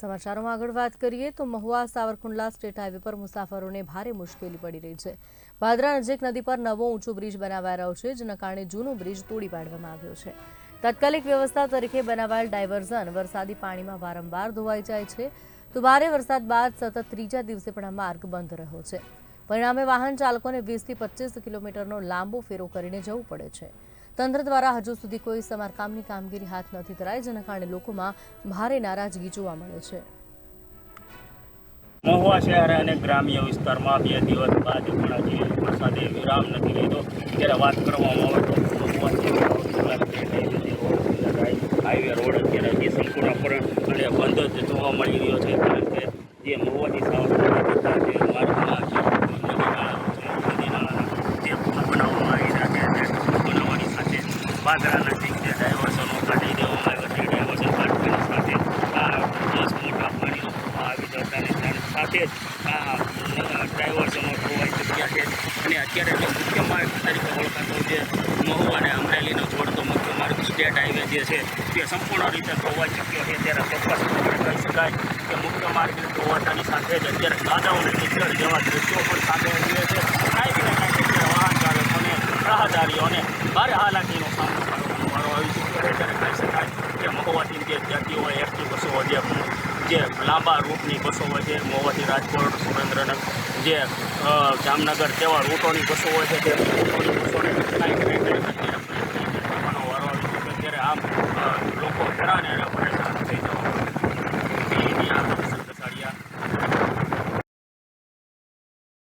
સમાચારોમાં આગળ વાત કરીએ તો મહુવા સાવરકુંડલા સ્ટેટ હાઈવે પર મુસાફરોને ભારે મુશ્કેલી પડી રહી છે. ભાદરા નજીક નદી પર નવો ઊંચો બ્રિજ બનાવાઈ રહ્યો છે, જેના કારણે જૂનો બ્રિજ તોડી પાડવામાં આવ્યો છે. તાત્કાલિક વ્યવસ્થા તરીકે બનાવાયેલ ડાયવર્ઝન વરસાદી પાણીમાં વારંવાર ધોવાઈ જાય છે. તો ભારે વરસાદ બાદ સતત ત્રીજા દિવસે પણ આ માર્ગ બંધ રહ્યો છે. પરિણામે વાહન ચાલકોને વીસથી પચીસ કિલોમીટરનો લાંબો ફેરો કરીને જવું પડે છે. તંત્ર દ્વારા હજુ સુધી કોઈ સમારકામની કામગીરી હાથ નથી ધરાઈ, જેના કારણે લોકોમાં ભારે નારાજગી જોવા મળે છે. મહુવા શહેર અને ગ્રામ્ય વિસ્તારમાં બે દિવસ બાદ પણ હજી વરસાદે વિરામ નથી લીધો. ત્યારે વાત કરવામાં આવે તો મહુવા હાઈવે રોડ અત્યારે સંપૂર્ણપણે બંધ જોવા મળી રહ્યો છે કારણ કે જે મહુવાથી સાવરકુંડલા જતા જે માર્ગમાં જે નદી નાળા છે નદી નાળાના જે પુલ બનાવવામાં આવી રહ્યા છે તે પુલ બનાવવાની બાદરા નજીક જે ડાયવર્ઝનો કાઢી દેવામાં આવ્યો છે, ડાયવર્સન કાઢવાની સાથે આ મોટા પાણીનો આવી જતાની સાથે જ આ ડ્રાઈવર્સનો ધોવાઈ ચૂક્યા છે. અને અત્યારે જે મુખ્ય માર્ગ તરીકે ઓળખાતો જે મહુ અને અમરેલીનો જોડતો મુખ્ય માર્ગ સ્ટેટ હાઈવે જે છે, તે સંપૂર્ણ રીતે ધોવાઈ ચૂક્યો છે. ત્યારે ચોક્કસ કહી શકાય કે મુખ્ય માર્ગ ધોવાતાની સાથે જ અત્યારે કાદવને નીચળ જેવા દ્રશ્યો પણ સામે આવી છે કાંઈક ને કાંઈક અત્યારે વાહન ચાલકોને રાહદારીઓને ભારે હાલાકીનો સામનો કરવાનો આવી ચૂક્યો છે. થઈ શકાય કે મહુવાથી જે જતી હોય એકથી બસો જે જે લાંબા રૂટની બસો હોય છે મહુવાથી રાજકોટ, સુરેન્દ્રનગર જે જામનગર તેવા રૂટોની બસો હોય છે તે રૂટોની બસોને